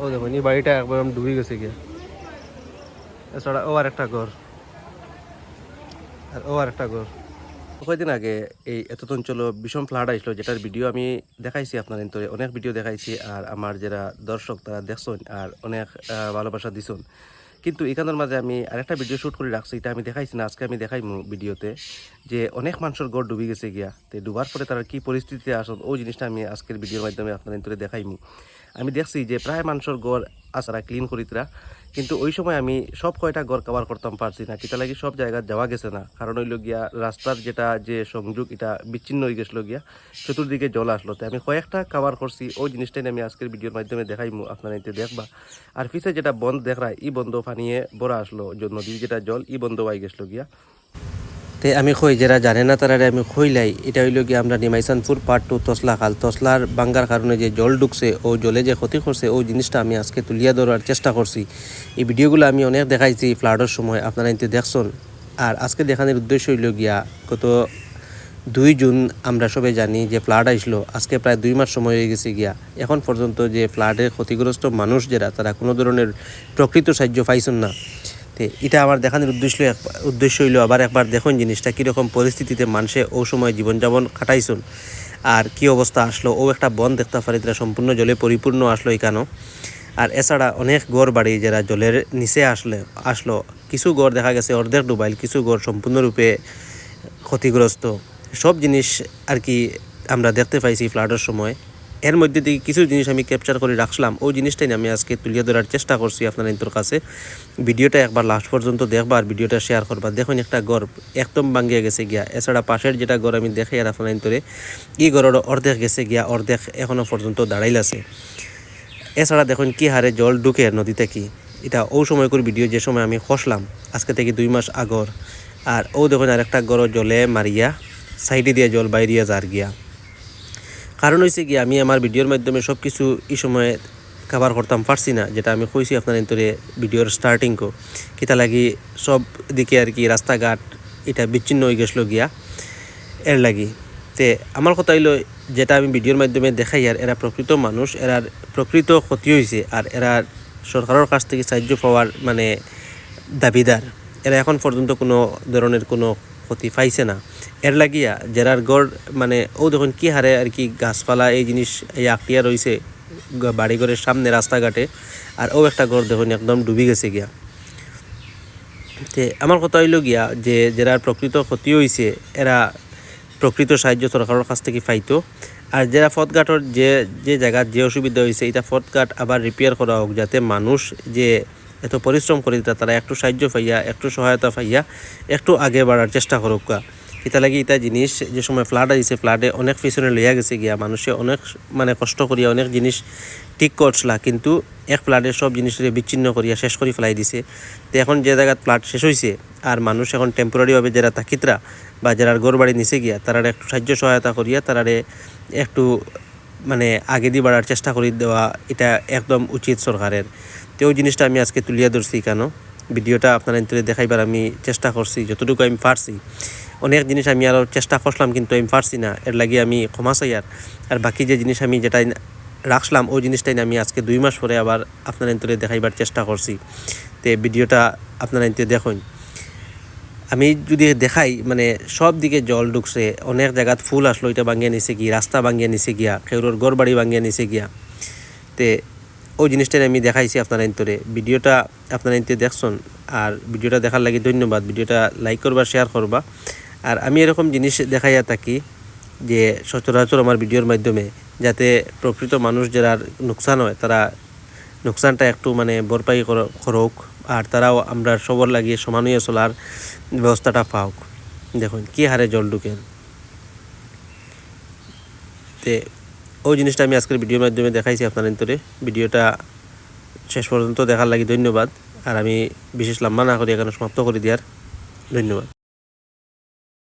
ও দেখুন, এই বাড়িটা একবার ডুবে গেছে গিয়ে। এছাড়া ও আর একটা ঘর। আর ও আর একটা ঘর। কয়েকদিন আগে এই এত অঞ্চল ভীষণ ফ্লাড আসলো, যেটার ভিডিও আমি দেখাইছি আপনার ইন্তরে অনেক ভিডিও দেখাইছি, আর আমার যারা দর্শক তারা দেখছেন আর অনেক ভালোবাসা দিছেন। কিন্তু এখানের মাঝে আমি আরেকটা ভিডিও শ্যুট করে রাখছি, এটা আমি দেখাইছি না, আজকে আমি দেখাই ভিডিওতে যে অনেক মানুষের গড় ডুবে গেছে গিয়া। তো ডুবার পরে তারা কি পরিস্থিতিতে আসল, ওই জিনিসটা আমি আজকের ভিডিওর মাধ্যমে আপনার ইন্তরে দেখাইমু। আমি দেখছি যে প্রায় মানুষের গড় আসারা ক্লিন করিতরা। কিন্তু ওই সময় আমি সব কয়টা গড় কাবার করতাম পারছি না। কিতা লাগি সব জায়গা যাওয়া গেছে না। কারণ হইল গিয়া রাস্তার যেটা যে সংযোগ, এটা বিচ্ছিন্ন হয়ে গেছিল গিয়া, চতুর্দিকে জল আসলো। তো আমি কয়েকটা কাবার করছি, ওই জিনিসটাই আমি আজকের ভিডিওর মাধ্যমে দেখাই আপনারা এতে দেখবা। আর পিছে যেটা বন্ধ, দেখরা, ই বন্ধ ফানিয়ে বড় আসলো নদীর যেটা জল, ই বন্ধ হয়ে গেছিল গিয়া। তে আমি কই, যারা জানে না তারা আমি কইলাই এটা হইল কি আমরা নিমাইসানপুর পার্ট টু তসলা খাল। তসলার বাঙ্গার কারণে যে জল ঢুকছে, ও জলে যে ক্ষতি করছে ওই জিনিসটা আমি আজকে তুলিয়া ধরার চেষ্টা করছি। এই ভিডিওগুলো আমি অনেক দেখাইছি ফ্লাডের সময়, আপনারা এতে দেখছেন। আর আজকে দেখানোর উদ্দেশ্য হইল গিয়া কত দুই জুন আমরা সবাই জানি যে ফ্লাড আসলো আজকে প্রায় দুই মাস সময় হয়ে গেছে গিয়া। এখন পর্যন্ত যে ফ্লাডে ক্ষতিগ্রস্ত মানুষ যারা, তারা কোনো ধরনের প্রকৃত সাহায্য পাইছেন না। এটা আমার দেখানোর উদ্দেশ্য উদ্দেশ্য হইল আবার একবার দেখুন জিনিসটা, কীরকম পরিস্থিতিতে মানুষে ও সময় জীবনযাপন কাটাইছুন আর কি অবস্থা আসলো, ও একটা বন দেখতে পারি তারা সম্পূর্ণ জলে পরিপূর্ণ আসলো এখানেও। আর এছাড়া অনেক গড় বাড়ি যারা জলের নিচে আসলে আসলো। কিছু গড় দেখা গেছে অর্ধেক ডুবাইল, কিছু গড় সম্পূর্ণরূপে ক্ষতিগ্রস্ত। সব জিনিস আর কি আমরা দেখতে পাইছি ফ্লাডের সময়। এর মধ্যে থেকে কিছু জিনিস আমি ক্যাপচার করে রাখলাম ওই জিনিসটাই আমি আজকে তুলিয়ে ধরার চেষ্টা করছি আপনার ইন্তর কাছে। ভিডিওটা একবার লাস্ট পর্যন্ত দেখবা আর ভিডিওটা শেয়ার করবা। দেখুন একটা গড় একদম ভাঙ্গিয়া গেছে গিয়া। এছাড়া পাশের যেটা গড় আমি দেখে আর আপনার ইন্তরে এই গড়ের অর্ধেক গেছে গিয়া, অর্ধেক এখনও পর্যন্ত দাঁড়াইল আছে এছাড়া দেখুন কি হারে জল ঢুকে নদীতে কি। এটা ও সময়কার ভিডিও যে সময় আমি খসলাম, আজকে থেকে দুই মাস আগর। আর ও দেখুন আরেকটা গড় জলে মারিয়া, সাইডে দিয়ে জল বাইরিয়া যার গিয়া। কারণ হয়েছে কি আমি আমার ভিডিওর মাধ্যমে সব কিছু এই সময়ে কাভার করতাম, পারছি না, যেটা আমি কইছি আপনার এন্তরে ভিডিওর স্টার্টিং কো। কিতা লাগি সব দিকে আর কি রাস্তাঘাট এটা বিচ্ছিন্ন হয়ে গেছিল গিয়া, এর লাগি। তে আমার কথা হইল, যেটা আমি ভিডিওর মাধ্যমে দেখাই, আর এরা প্রকৃত মানুষ, এরার প্রকৃত ক্ষতি হয়েছে আর এরা সরকারের কাছ থেকে সাহায্য পাওয়ার মানে দাবিদার। এরা এখন পর্যন্ত কোনো ধরনের কোনো ক্ষতি পাইছে না। এর লাগিয়া জেরার গড় মানে ও দেখুন কি হারে আর কি গাছপালা এই জিনিস এই আঁকিয়া রয়েছে বাড়িঘরের সামনে রাস্তাঘাটে আর ও একটা ঘর দেখুন একদম ডুবি গেছে গিয়া। তে আমার কথা হইল গিয়া যে যারা প্রকৃত ক্ষতি হয়েছে এরা প্রকৃত সাহায্য সরকারের কাছ থেকে পাইতো। আর যারা ফতঘাটর যে যে জায়গার যে অসুবিধা হয়েছে এটা ফতঘাট আবার রিপেয়ার করা হোক যাতে মানুষ যে এত পরিশ্রম করে তারা একটু সাহায্য পাইয়া, একটু সহায়তা পাইয়া, একটু আগে বাড়ার চেষ্টা করুক কা। এটা লাগি এটা জিনিস, যে সময় ফ্লাড আইছে ফ্লাডে অনেক পিছনে লইয়া গেছে গিয়া, মানুষে অনেক মানে কষ্ট করিয়া অনেক জিনিস ঠিক করছলা, কিন্তু এক ফ্লাডে সব জিনিসের বিচ্ছিন্ন করিয়া শেষ করে ফেলাই দিছে তো এখন যে জায়গায় ফ্লাড শেষ হয়েছে আর মানুষ এখন টেম্পোরারিভাবে যারা তাকিতরা বা যারা ঘর বাড়ি নিচে গিয়া তারা একটু সাহায্য সহায়তা করিয়া, তারারে একটু মানে আগে দিয়ে বাড়ার চেষ্টা করে দেওয়া, এটা একদম উচিত সরকারের। তো ওই জিনিসটা আমি আজকে তুলিয়া ধরছি কেন? ভিডিওটা আপনারা ইন্তরে দেখাইবার আমি চেষ্টা করছি, যতটুকু আমি পারছি। অনেক জিনিস আমি আরও চেষ্টা করলাম কিন্তু আমি পারছি না। এর লাগি আমি ক্ষমা চাই আর আর বাকি যে জিনিস আমি যেটাই রাখলাম ওই জিনিসটাই আমি আজকে দুই মাস পরে আবার আপনারা ইন্তরে দেখাইবার চেষ্টা করছি। তো ভিডিওটা আপনারা ইন্তরে দেখুন। আমি যদি দেখাই মানে সব দিকে জল ঢুকছে, অনেক জায়গাত ফুল আসলো এটা ভাঙিয়ে নিছে গিয়া রাস্তা ভাঙিয়ে নিছে গিয়া খেউরোর ঘর বাড়ি ভাঙিয়ে নিছে গিয়া। তে ওই জিনিসটাই আমি দেখাইছি আপনার ইন্তরে ভিডিওটা আপনারা ইন্তে দেখছেন, আর ভিডিওটা দেখার লাগি ধন্যবাদ। ভিডিওটা লাইক করবা শেয়ার করবা। আর আমি এরকম জিনিস দেখাইয়া থাকি যে, সচরাচর আমার ভিডিওর মাধ্যমে, যাতে প্রকৃত মানুষ যারা নোকসান হয়, তারা নোকসানটা একটু মানে ভরপাই কর- করুক। আর তারাও আমরা সবর লাগিয়ে সমানীয় চলার ব্যবস্থাটা পাওক। দেখুন, কি হারে জল ঢুকেন তে ওই জিনিসটা আমি আজকের ভিডিওর মাধ্যমে দেখাইছি আপনার ভিতরে। ভিডিওটা শেষ পর্যন্ত দেখার লাগি ধন্যবাদ। আর আমি বিশেষ লাম্বা না করি, এখানে সমাপ্ত করে দেওয়ার। ধন্যবাদ।